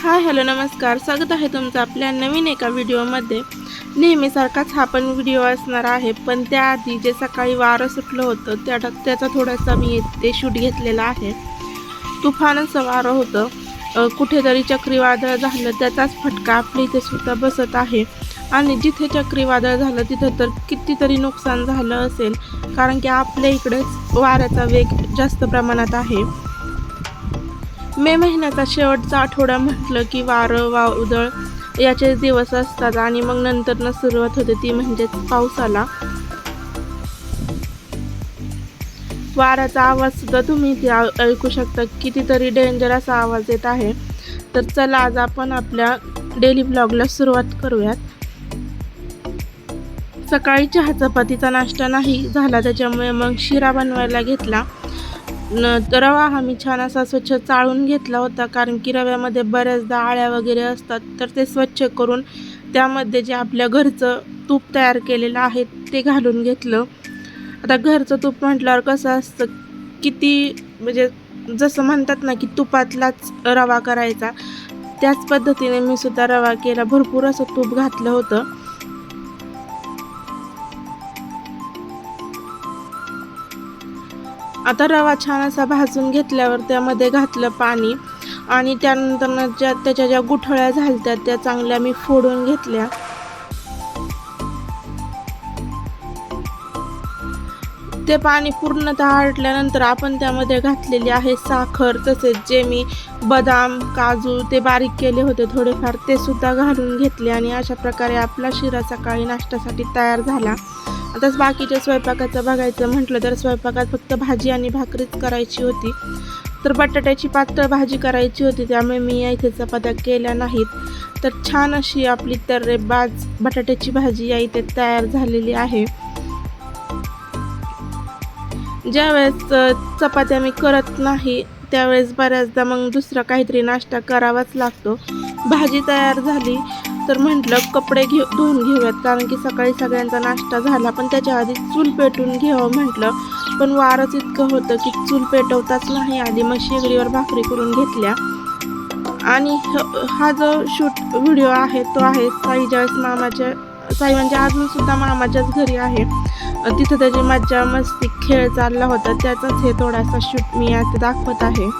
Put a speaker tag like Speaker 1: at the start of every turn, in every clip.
Speaker 1: Hi hello नमस्कार. स्वागत आहे तुमचं आपल्या नवीन एका व्हिडिओमध्ये. नेहमीसारखाच हा पण व्हिडिओ असणार आहे पण त्याआधी जे सकाळी वारं सुटलं होतं त्या त्याचा थोडासा मी ते शूट घेतलेला आहे. तुफान असं वारं होतं. कुठेतरी चक्रीवादळ झालं त्याचाच फटका आपल्या इथे सुद्धा बसत आहे. आणि जिथे चक्रीवादळ झालं तिथं तर कितीतरी नुकसान झालं असेल कारण की आपल्या इकडेच वाऱ्याचा वेग जास्त प्रमाणात आहे. मे महिन्याचा शेवटचा आठवडा म्हटलं की वारं वावदळ याचे दिवस असतात आणि मग नंतर सुरुवात होते ती म्हणजेच पावसाला वाऱ्याचा आवाज सुद्धा तुम्ही इथे ऐकू शकता. कितीतरी डेंजर असा आवाज येत आहे. तर चला आज आपण आपल्या डेली ब्लॉगला सुरुवात करूयात. सकाळी चहा चपातीचा नाश्ता नाही झाला त्याच्यामुळे मग शिरा बनवायला घेतला. न रवा हा मी छान असा स्वच्छ चाळून घेतला होता कारण की रव्यामध्ये बऱ्याचदा आळ्या वगैरे असतात तर ते स्वच्छ करून त्यामध्ये जे आपल्या घरचं तूप तयार केलेलं आहे ते घालून घेतलं. आता घरचं तूप म्हटल्यावर कसं असतं किती म्हणजे जसं म्हणतात ना की तुपातलाच रवा करायचा त्याच पद्धतीने मी सुद्धा रवा केला भरपूर असं तूप घातलं होतं. आता रवा छान असा भाजून घेतल्यावर त्यामध्ये घातलं पाणी आणि त्यानंतर ज्या त्याच्या ज्या गुठळ्या झालत्या त्या चांगल्या मी फोडून घेतल्या. ते पाणी पूर्णतः आटल्यानंतर आपण त्यामध्ये घातलेली आहे साखर तसेच जे मी बदाम काजू ते बारीक केले होते थोडेफार ते सुद्धा घालून घेतले आणि अशा प्रकारे आपला शिरा सकाळी नाश्त्यासाठी तयार झाला. आताच बाकीच्या स्वयंपाकाचं बघायचं म्हटलं तर स्वयंपाकात फक्त भाजी आणि भाकरीच करायची होती. तर बटाट्याची पातळ भाजी करायची होती त्यामुळे मी या इथे चपात्या केल्या नाहीत. तर छान अशी आपली तर्रेबाज बटाट्याची भाजी या इथे तयार झालेली आहे. ज्यावेळेस चपात्या मी करत नाही त्यावेळेस बऱ्याचदा मग दुसरा काहीतरी नाश्ता करावाच लागतो. भाजी तयार झाली तर म्हटलं कपडे घे धुवून घेऊयात. कारण की सकाळी सगळ्यांचा नाश्ता झाला. पण त्याच्या आधी चूल पेटून घ्यावं म्हटलं. पण वारच इतकं होतं की चूल पेटवताच नाही आधी मग शेगडीवर भाकरी करून घेतल्या. आणि हा जो शूट व्हिडिओ आहे तो आहे साई ज्यावेळेस मामाच्या साई म्हणजे अजून सुद्धा मामाच्याच घरी आहे. तिथं त्याची मज्जा मस्ती खेळ चालला होता. त्याचाच हे थोडासा शूट मी आता दाखवत आहे.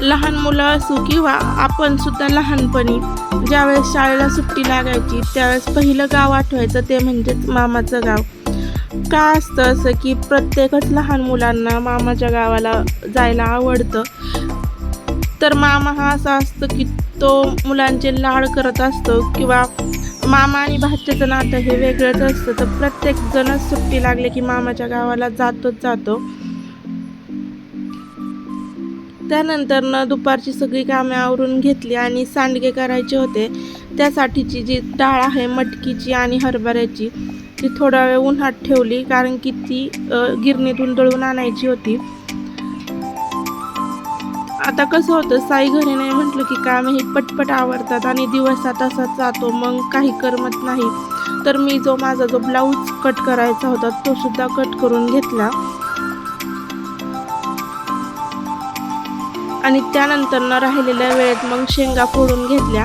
Speaker 1: लहान मुलं असू किंवा आपण सुद्धा लहानपणी ज्यावेळेस शाळेला सुट्टी लागायची त्यावेळेस पहिलं गाव आठवायचं ते म्हणजेच मामाचं गाव. का असतं असं की प्रत्येकच लहान मुलांना मामाच्या गावाला जायला आवडतं? तर मामा हा असा असतो की तो मुलांचे लाड करत असतो किंवा मामा आणि भाच्याचं नातं हे वेगळंच असतं. तर प्रत्येकजणच सुट्टी लागली की मामाच्या गावाला जातोच जातो. त्यानंतरनं दुपारची सगळी कामे आवरून घेतली आणि सांडगे करायचे होते. त्यासाठीची जी डाळ आहे मटकीची आणि हरभऱ्याची ती थोडा वेळ उन्हात ठेवली कारण की ती गिरणीतून दळून आणायची होती. आता कसं होतं साई घरी नाही म्हटलं की कामे ही पटपट आवडतात आणि दिवसा तसाच जातो मग काही करमत नाही. तर मी जो माझा जो ब्लाऊज कट करायचा होता तो सुद्धा कट करून घेतला. आणि त्यानंतर न राहिलेल्या वेळेत मग शेंगा फोडून घेतल्या.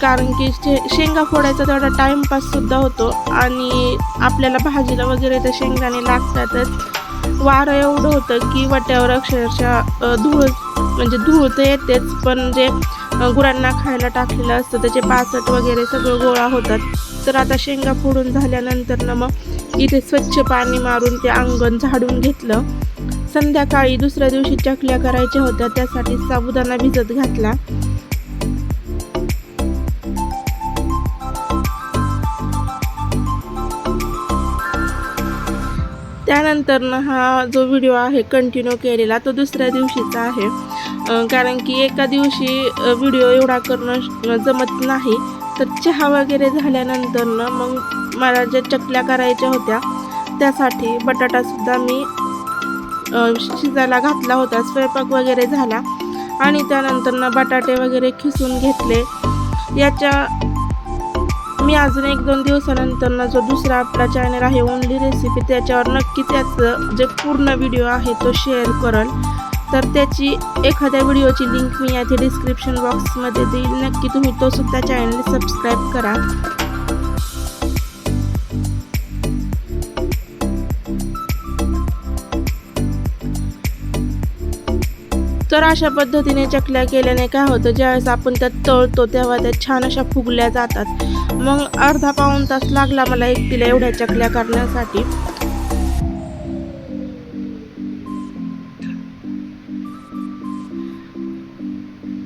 Speaker 1: कारण की शे शेंगा फोडायचा तेवढा टाईमपाससुद्धा होतो आणि आपल्याला भाजीला वगैरे तर शेंगाने लागतातच. वारं एवढं होतं की वाट्यावर अक्षरशः धूळ म्हणजे धूळ तर येतेच पण जे गुरांना खायला टाकलेलं असतं त्याचे पाचट वगैरे सगळं गोळा होतात. तर आता शेंगा फोडून झाल्यानंतर ना मग इथे स्वच्छ पाणी मारून ते अंगण झाडून घेतलं. संध्याकाळी दुसऱ्या दिवशी चकल्या करायच्या होत्या त्यासाठी साबुदाणा भिजत घातला. त्यानंतर हा जो व्हिडिओ आहे कंटिन्यू केलेला तो दुसऱ्या दिवशीचा आहे. कारण की एका दिवशी व्हिडिओ एवढा करणं जमत नाही. तर चहा वगैरे झाल्यानंतरनं मग मला ज्या चकल्या करायच्या होत्या त्यासाठी बटाटासुद्धा मी शिजायला घातला होता स्वयंपाक वगैरे झाला. आणि त्यानंतर ना बटाटे वगैरे खिसून घेतले. याच्या मी अजून एक दोन दिवसानंतर जो दुसरा आपला चॅनल आहे ओनली रेसिपी त्याच्यावर नक्की त्याचं जे पूर्ण व्हिडिओ आहे तो शेअर करल. तर त्याची एखाद्या व्हिडिओची लिंक मी याचे डिस्क्रिप्शन बॉक्समध्ये देईल. नक्की तुम्ही तो सुद्धा चॅनल सबस्क्राईब करा. तर अशा पद्धतीने चकल्या केल्याने काय होतं ज्यावेळेस आपण त्यात तळतो तेव्हा त्या छान अशा फुगल्या जातात. मग अर्धा पाऊण तास लागला मला एकटीला एवढ्या चकल्या करण्यासाठी.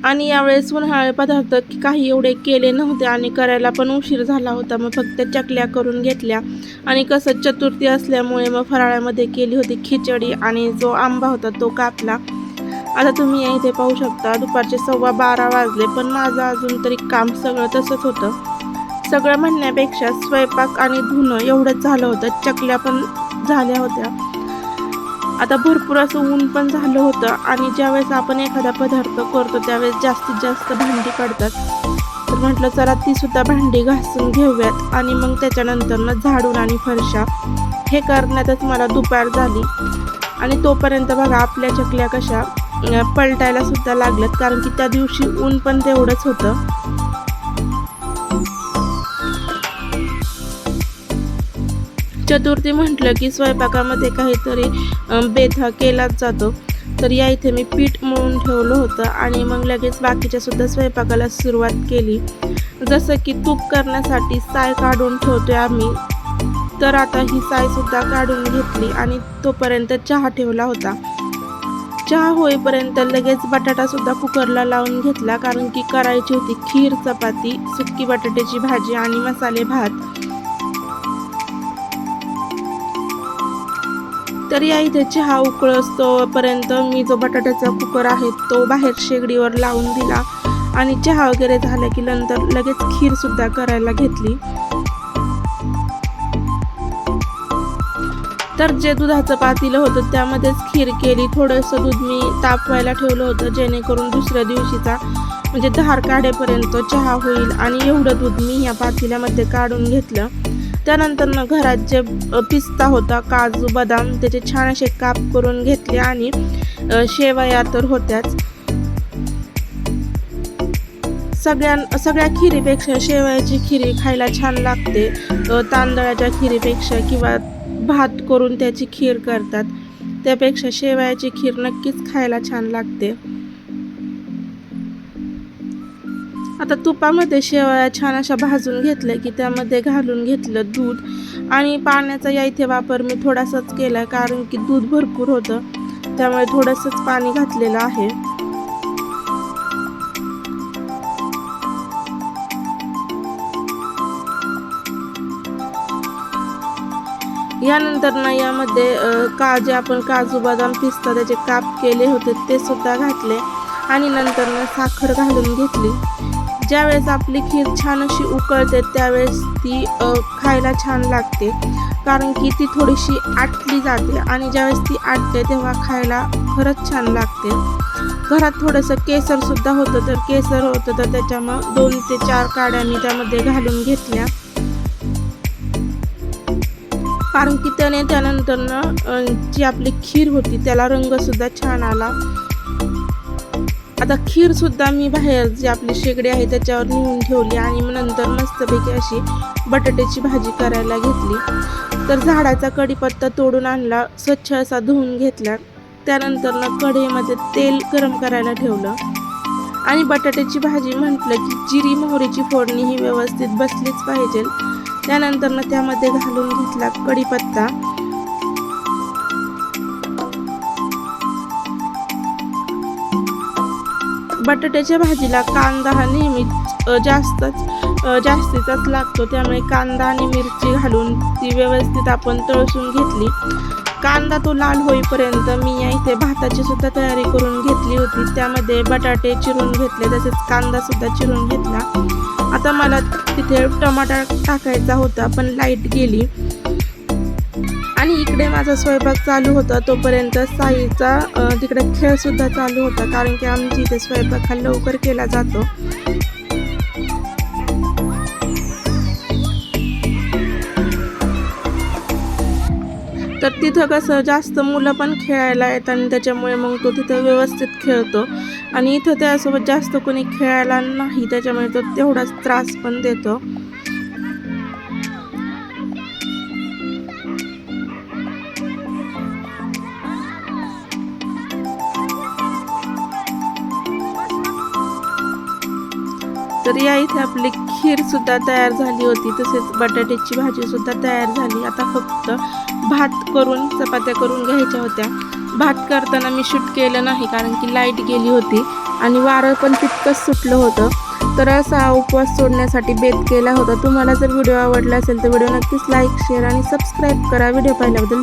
Speaker 1: आणि यावेळेस उन्हाळे पदार्थ काही एवढे केले नव्हते आणि करायला पण उशीर झाला होता. मग फक्त चकल्या करून घेतल्या. आणि कसं चतुर्थी असल्यामुळे मग फराळामध्ये केली होती खिचडी आणि जो आंबा होता तो कापला. आता तुम्ही इथे पाहू शकता दुपारचे सव्वा बारा वाजले पण माझं अजून तरी काम सगळं तसंच होतं. सगळं म्हणण्यापेक्षा स्वयंपाक आणि धुणं एवढंच झालं होतं. चकल्या पण झाल्या होत्या. आता भरपूर असं ऊन पण झालं होतं आणि ज्यावेळेस आपण एखादा पदार्थ करतो त्यावेळेस जास्तीत जास्त भांडी पडतात तर म्हटलं चला ती सुद्धा भांडी घासून घेऊयात आणि मग त्याच्यानंतरनं झाडून आणि फरशा. हे करण्यातच मला दुपार झाली. आणि तोपर्यंत बघा आपल्या चकल्या कशा पलटायला सुद्धा लागल्यात कारण की त्या दिवशी ऊन पण तेवढंच होतं. चतुर्थी म्हटलं की स्वयंपाकामध्ये काहीतरी बेथा हा केलाच जातो. तर या इथे मी पीठ मळून ठेवलं होतं आणि मग लगेच बाकीच्या सुद्धा स्वयंपाकाला सुरुवात केली. जसं की तूप करण्यासाठी साय काढून ठेवतोय आम्ही तर आता ही साय सुद्धा काढून घेतली आणि तोपर्यंत चहा ठेवला होता. चहा होईपर्यंत लगेच बटाटा सुद्धा कुकरला लावून घेतला कारण की करायची होती खीर चपाती सुक्की बटाट्याची भाजी आणि मसाले भात. तर या इथे चहा उकळस तोपर्यंत मी जो बटाट्याचा कुकर आहे तो बाहेर शेगडीवर लावून दिला आणि चहा वगैरे झाला की नंतर लगेच खीर सुद्धा करायला घेतली. तर जे दुधाचं पातेलं होतं त्यामध्येच खीर केली थोडंसं दूध मी तापवायला ठेवलं होतं जेणेकरून दुसऱ्या दिवशीचा म्हणजे धार काढेपर्यंत चहा होईल आणि एवढं दूध मी या पातेल्यामध्ये काढून घेतलं. त्यानंतर ना घरात जे पिस्ता होता काजू बदाम त्याचे छान असे काप करून घेतले आणि शेवया तर होत्याच. सगळ्या सगळ्या खिरीपेक्षा शेवयाची खिरी खायला छान लागते. तांदळाच्या खिरीपेक्षा किंवा भात करून त्याची खीर करतात. त्यापेक्षा शेवयाची खीर नक्कीच खायला छान लागते. आता तुपामध्ये शेवया छान अशा भाजून घेतल्या की त्यामध्ये घालून घेतलं दूध. आणि पाण्याचा या इथे वापर मी थोडासाच केला कारण की दूध भरपूर होतं. त्यामुळे थोडंसंच पाणी घातलेलं आहे. यानंतर ना यामध्ये काजे का जे आपण काजू बदाम पिस्ता त्याचे काप केले होते ते सुद्धा घातले. आणि नंतर ना साखर घालून घेतली. ज्यावेळेस आपली खीर छान अशी उकळते त्यावेळेस ती खायला छान लागते. कारण की ती थोडीशी आटली जाते आणि ज्यावेळेस ती आटते तेव्हा खायला खरंच छान लागते. घरात थोडंसं केसरसुद्धा होतं तर केसर होतं तर त्याच्यामुळं दोन ते चार काड्या मी त्यामध्ये घालून घेतल्या. कारण की त्याने त्यानंतरनं जी आपली खीर होती त्याला रंगसुद्धा छान आला. आता खीर सुद्धा मी बाहेर जी आपली शेगडी आहे त्याच्यावर नेऊन ठेवली आणि मग नंतर मस्तपैकी अशी बटाट्याची भाजी करायला घेतली. तर झाडाचा कढीपत्ता तोडून आणला स्वच्छ असा धुवून घेतला. त्यानंतरनं कढईमध्ये तेल गरम करायला ठेवलं. आणि बटाट्याची भाजी म्हटलं की जिरी मोहरीची फोडणी ही व्यवस्थित बसलीच पाहिजे. त्यानंतर ना त्यामध्ये घालून घेतला कढीपत्ता. बटाट्याच्या भाजीला कांदा हा नेहमीच जास्तच जास्तीचाच लागतो. त्यामुळे कांदा आणि मिरची घालून ती व्यवस्थित आपण तळसून घेतली. कांदा तो लाल होईपर्यंत मी या इथे भाताची सुद्धा तयारी करून घेतली होती. त्यामध्ये बटाटे चिरून घेतले तसेच कांदा सुद्धा चिरून घेतला. आता मला तिथे टमाटा टाकायचा होता पण लाइट गेली. आणि इकडे माझा स्वयंपाक चालू होता तोपर्यंत साईचा तिकडे खेळसुद्धा चालू होता कारण की आमची इथे स्वयंपाक हा लवकर केला जातो. तर तिथं कसं जास्त मुलं पण खेळायला येतात आणि त्याच्यामुळे मग तो तिथं व्यवस्थित खेळतो. आणि इथं त्यासोबत जास्त कोणी खेळायला नाही त्याच्यामुळे तो तेवढाच त्रास पण देतो. तर या इथे आपली खीर सुद्धा तयार झाली होती तसेच बटाट्याची भाजी सुद्धा तयार झाली. आता फक्त भात करून चपात्या करून घ्यायच्या होत्या. भात करताना मी शूट केलं नाही कारण की लाइट गेली होती आणि वारं पण तितकंच सुटलं होतं. तर असा उपवास सोडण्यासाठी बेत केला होता. तुम्हाला जर व्हिडिओ आवडला असेल तर व्हिडिओ नक्कीच लाईक शेअर आणि सबस्क्राईब करा. व्हिडिओ पाहिल्याबद्दल